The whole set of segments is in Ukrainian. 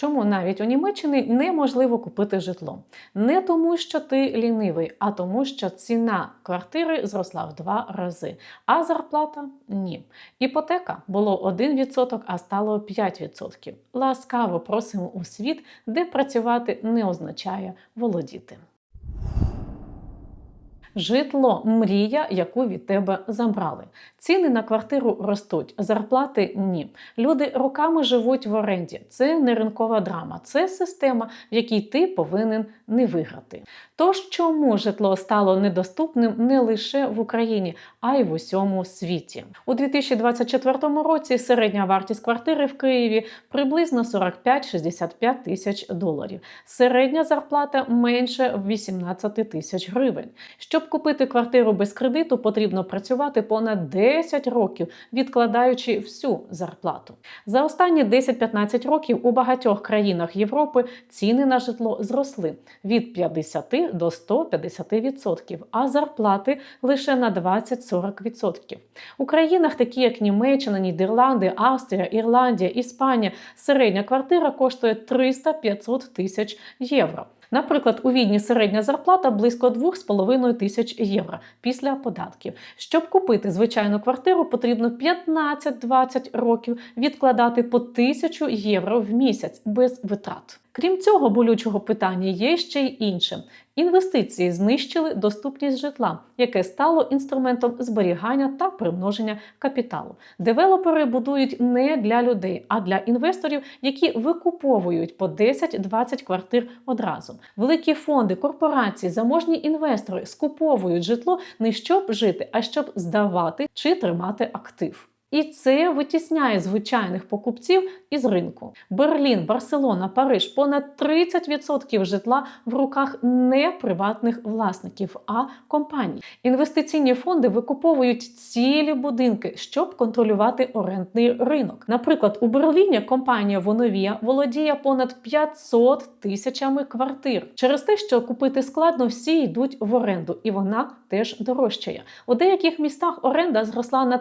Чому навіть у Німеччині неможливо купити житло? Не тому, що ти лінивий, а тому, що ціна квартири зросла в два рази, а зарплата ні. Іпотека було 1%, а стало 5%. Ласкаво просимо у світ, де працювати не означає володіти. Житло мрія, яку від тебе забрали. Ціни на квартиру ростуть, зарплати ні. Люди роками живуть в оренді. Це не ринкова драма, це система, в якій ти повинен не виграти. Тож чому житло стало недоступним не лише в Україні, а й в усьому світі? У 2024 році середня вартість квартири в Києві приблизно 45-65 тисяч доларів. Середня зарплата менше 18 тисяч гривень. Щоб купити квартиру без кредиту, потрібно працювати понад 10 років, відкладаючи всю зарплату. За останні 10-15 років у багатьох країнах Європи ціни на житло зросли від 50 до 150%, а зарплати лише на 20-40%. У країнах, такі як Німеччина, Нідерланди, Австрія, Ірландія, Іспанія, середня квартира коштує 300-500 тисяч євро. Наприклад, у Відні середня зарплата близько 2,5 тисяч євро після податків. Щоб купити звичайну квартиру, потрібно 15-20 років відкладати по 1000 євро в місяць без витрат. Крім цього болючого питання є ще й інше. Інвестиції знищили доступність житла, яке стало інструментом зберігання та примноження капіталу. Девелопери будують не для людей, а для інвесторів, які викуповують по 10-20 квартир одразу. Великі фонди, корпорації, заможні інвестори скуповують житло не щоб жити, а щоб здавати чи тримати актив. І це витісняє звичайних покупців із ринку. Берлін, Барселона, Париж понад 30% житла в руках не приватних власників, а компаній. Інвестиційні фонди викуповують цілі будинки, щоб контролювати орендний ринок. Наприклад, у Берліні компанія Воновія володіє понад 500 тисячами квартир. Через те, що купити складно, всі йдуть в оренду, і вона теж дорожчає. У деяких містах оренда зросла на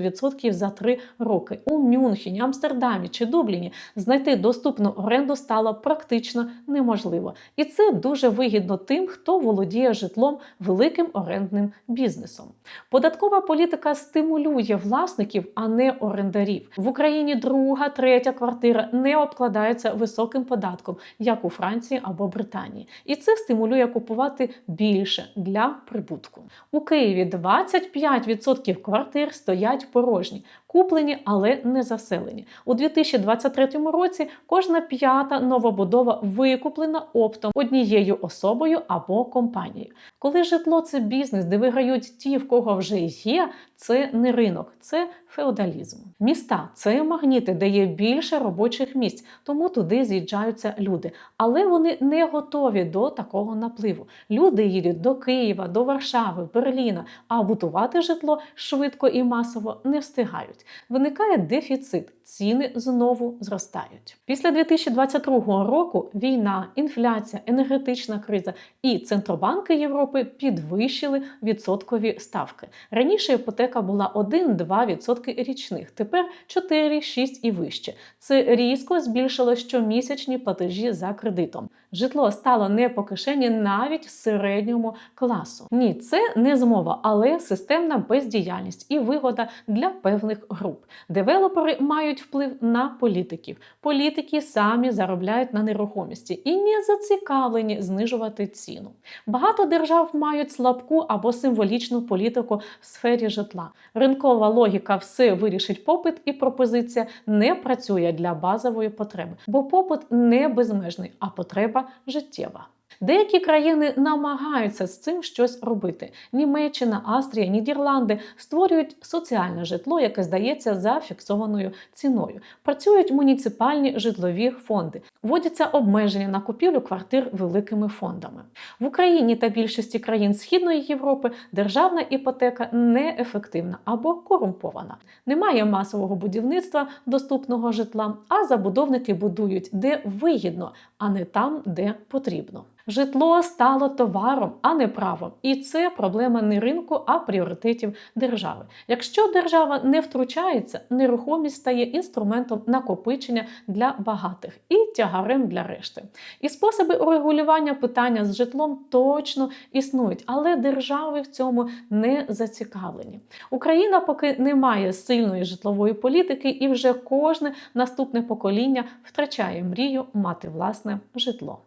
30-500% за три роки. У Мюнхені, Амстердамі чи Дубліні знайти доступну оренду стало практично неможливо. І це дуже вигідно тим, хто володіє житлом великим орендним бізнесом. Податкова політика стимулює власників, а не орендарів. В Україні друга, третя квартира не обкладаються високим податком, як у Франції або Британії. І це стимулює купувати більше для прибутку. У Києві 25% квартир стоять порожні, куплені, але не заселені. У 2023 році кожна п'ята новобудова викуплена оптом однією особою або компанією. Коли житло це бізнес, де виграють ті, в кого вже є, це не ринок, це феодалізм. Міста це магніти, де є більше робочих місць, тому туди з'їжджаються люди. Але вони не готові до такого напливу. Люди їдуть до Києва, до Варшави, Берліна, а будувати житло швидко і масово не встигають. Виникає дефіцит, ціни знову зростають. Після 2022 року війна, інфляція, енергетична криза і центробанки Європи підвищили відсоткові ставки. Раніше іпотека була 1-2% річних, тепер 4, 6 і вище. Це різко збільшило щомісячні платежі за кредитом. Житло стало не по кишені навіть середньому класу. Ні, це не змова, але системна бездіяльність і вигода для певних груп. Девелопери мають вплив на політиків. Політики самі заробляють на нерухомості і не зацікавлені знижувати ціну. Багато держав мають слабку або символічну політику в сфері житла. Ринкова логіка все вирішить попит, і пропозиція не працює для базової потреби, бо попит не безмежний, а потреба життєва. Деякі країни намагаються з цим щось робити. Німеччина, Австрія, Нідерланди створюють соціальне житло, яке здається за фіксованою ціною. Працюють муніципальні житлові фонди, вводяться обмеження на купівлю квартир великими фондами. В Україні та більшості країн Східної Європи державна іпотека неефективна або корумпована. Немає масового будівництва доступного житла, а забудовники будують де вигідно, а не там, де потрібно. Житло стало товаром, а не правом. І це проблема не ринку, а пріоритетів держави. Якщо держава не втручається, нерухомість стає інструментом накопичення для багатих і тягарем для решти. І способи урегулювання питання з житлом точно існують, але держави в цьому не зацікавлені. Україна поки не має сильної житлової політики, і вже кожне наступне покоління втрачає мрію мати власне житло.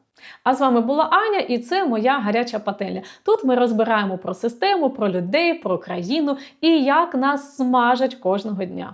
А з вами була Аня, і це моя гаряча пательня. Тут ми розбираємо про систему, про людей, про країну і як нас смажать кожного дня.